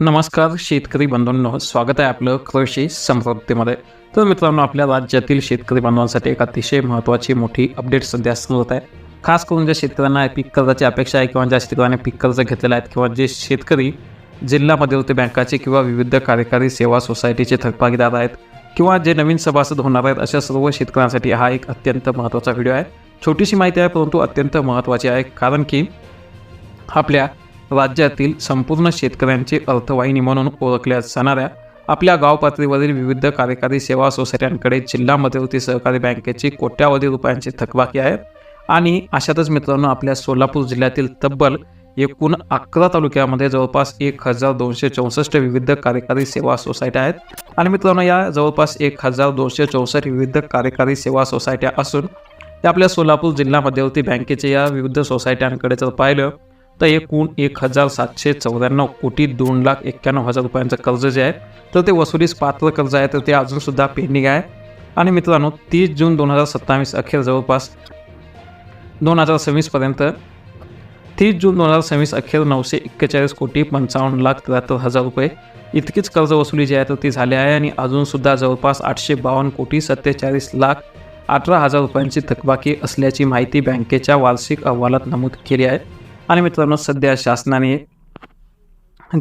नमस्कार शेतकरी बांधवांनो स्वागत आहे आपलं कृषी समृद्धीमध्ये. तर मित्रांनो आपल्या राज्यातील शेतकरी बांधवांसाठी एक अतिशय महत्त्वाची मोठी अपडेट सध्या सुरू होत आहे. खास करून ज्या शेतकऱ्यांना पीक कर्जाची अपेक्षा आहे किंवा ज्या शेतकऱ्यांनी पीक कर्ज घेतलेलं आहे किंवा जे शेतकरी जिल्हा मध्यवर्ती बँकाचे किंवा विविध कार्यकारी सेवा सोसायटीचे थकभागीदार आहेत किंवा जे नवीन सभासद होणार आहेत अशा सर्व शेतकऱ्यांसाठी हा एक अत्यंत महत्त्वाचा व्हिडिओ आहे. छोटीशी माहिती आहे परंतु अत्यंत महत्त्वाची आहे कारण की आपल्या राज्यातील संपूर्ण शेतकऱ्यांची अर्थवाहिनी म्हणून ओळखल्या जाणाऱ्या आपल्या गाव पातळीवरील विविध कार्यकारी सेवा सोसायट्यांकडे जिल्हा मध्यवर्ती सहकारी बँकेची कोट्यावधी रुपयांची थकबाकी आहे. आणि अशातच मित्रांनो आपल्या सोलापूर जिल्ह्यातील तब्बल एकूण अकरा तालुक्यामध्ये जवळपास एक हजार दोनशे चौसष्ट विविध कार्यकारी सेवा सोसायट्या आहेत. आणि मित्रांनो या जवळपास एक हजार दोनशे चौसष्ट विविध कार्यकारी सेवा सोसायट्या असून त्या आपल्या सोलापूर जिल्हा मध्यवर्ती बँकेच्या या विविध सोसायट्यांकडे जर पाहिलं तर एकूण एक हजार सातशे चौऱ्याण्णव कोटी दोन लाख एक्क्याण्णव हजार रुपयांचं कर्ज जे आहे तर ते वसुलीस पात्र कर्ज आहे तर ते अजूनसुद्धा पेंडिंग आहे. आणि मित्रांनो तीस जून दोन हजार सत्तावीस अखेर जवळपास दोन हजार सव्वीसपर्यंत तीस जून दोन हजार सव्वीस अखेर नऊशे एक्केचाळीस कोटी पंचावन्न लाख त्र्याहत्तर हजार रुपये इतकीच कर्ज वसुली जी आहे तर ती झाली आहे. आणि अजूनसुद्धा जवळपास आठशे बावन्न कोटी सत्तेचाळीस लाख अठरा हजार रुपयांची थकबाकी असल्याची माहिती बँकेच्या वार्षिक अहवालात नमूद केली आहे. आणि मित्रांनो सध्या शासनाने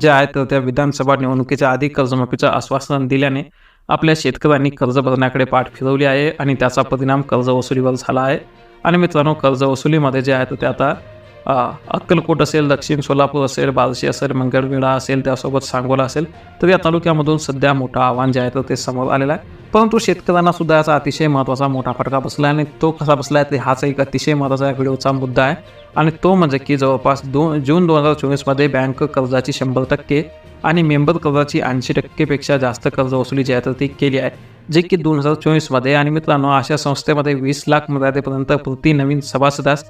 जे आहे तर त्या विधानसभा निवडणुकीच्या आधी कर्जमाफीचं आश्वासन दिल्याने आपल्या शेतकऱ्यांनी कर्ज भरण्याकडे पाठ फिरवली आहे आणि त्याचा परिणाम कर्ज वसुलीवर झाला आहे. आणि मित्रांनो कर्ज वसुलीमध्ये जे आहे तर ते आता अक्कलकोट असेल दक्षिण सोलापूर असेल बार्शी असेल मंगळवेढा असेल त्यासोबत सांगोला असेल तर या तालुक्यामधून सध्या मोठं आव्हान जे आहे तर ते समोर आलेलं आहे. परंतु शेतकऱ्यांना सुद्धा याचा अतिशय महत्त्वाचा मोठा फटका बसला आहे आणि तो कसा बसला आहे ते हाच एक अतिशय महत्त्वाचा व्हिडिओचा मुद्दा आहे. आणि तो म्हणजे की जवळपास दोन जून दोन हजार चोवीसमध्ये बँक कर्जाची शंभर टक्के आणि मेंबर कर्जाची ऐंशी टक्केपेक्षा जास्त कर्ज वसुली जी आहे तर ती केली आहे जे की दोन हजार चोवीसमध्ये आणि मित्रांनो अशा संस्थेमध्ये वीस लाख मर्यादेपर्यंत प्रति नवीन सभासदास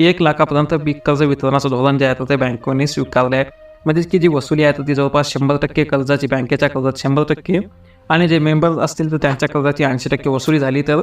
एक लाखापर्यंत पीक कर्ज वितरणाचं धोरण जे आहे तर ते बँकेने स्वीकारले आहे. म्हणजे की जी वसुली आहे तर ती जवळपास शंभर टक्के कर्जाची बँकेच्या कर्जात शंभर टक्के आणि जे मेंबर असतील तर त्यांच्या कर्जाची ऐंशी टक्के वसुली झाली तर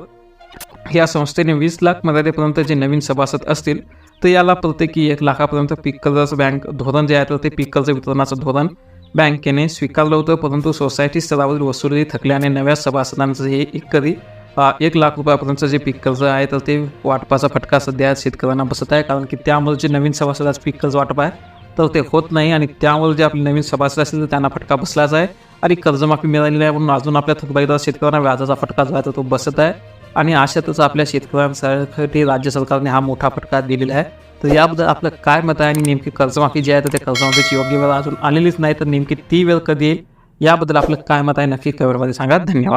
या संस्थेने वीस लाख मर्यादेपर्यंत जे नवीन सभासद असतील तर याला प्रत्येकी एक लाखापर्यंत पीक कर्जाचं बँक धोरण जे आहे तर ते पीक कर्ज वितरणाचं धोरण बँकेने स्वीकारलं होतं. परंतु सोसायटी स्तरावरील वसुली थकल्याने नव्या सभासदांचं हे एकरी अ, एक लाख रुपयापर्यंतचं जे पीक कर्ज आहे तर ते वाटपाचा फटका सध्या शेतकऱ्यांना बसत आहे. कारण की त्यामुळे जे नवीन सभासदाचं पीक कर्ज वाटप आहे तर ते होत नाही. आणि त्यामुळे जे आपले नवीन सभासद असतील तर त्यांना फटका बसलाच आहे. आणि कर्जमाफी मिळालेली आहे म्हणून अजून आपल्या थकबाईदार शेतकऱ्यांना व्याजाचा फटका जो आहे तो बसत आहे. आणि अशातच आपल्या शेतकऱ्यांसाठी राज्य सरकारने हा मोठा फटका दिलेला आहे. तर याबद्दल आपलं काय मत आहे आणि नेमकी कर्जमाफी जी आहे तर त्या कर्जमाफीची योग्य वेळ अजून आलेलीच नाही तर नेमकी ती वेळ कधी येईल? याबद्दल आपलं काय मत आहे नक्की कमेंटमध्ये सांगा. धन्यवाद.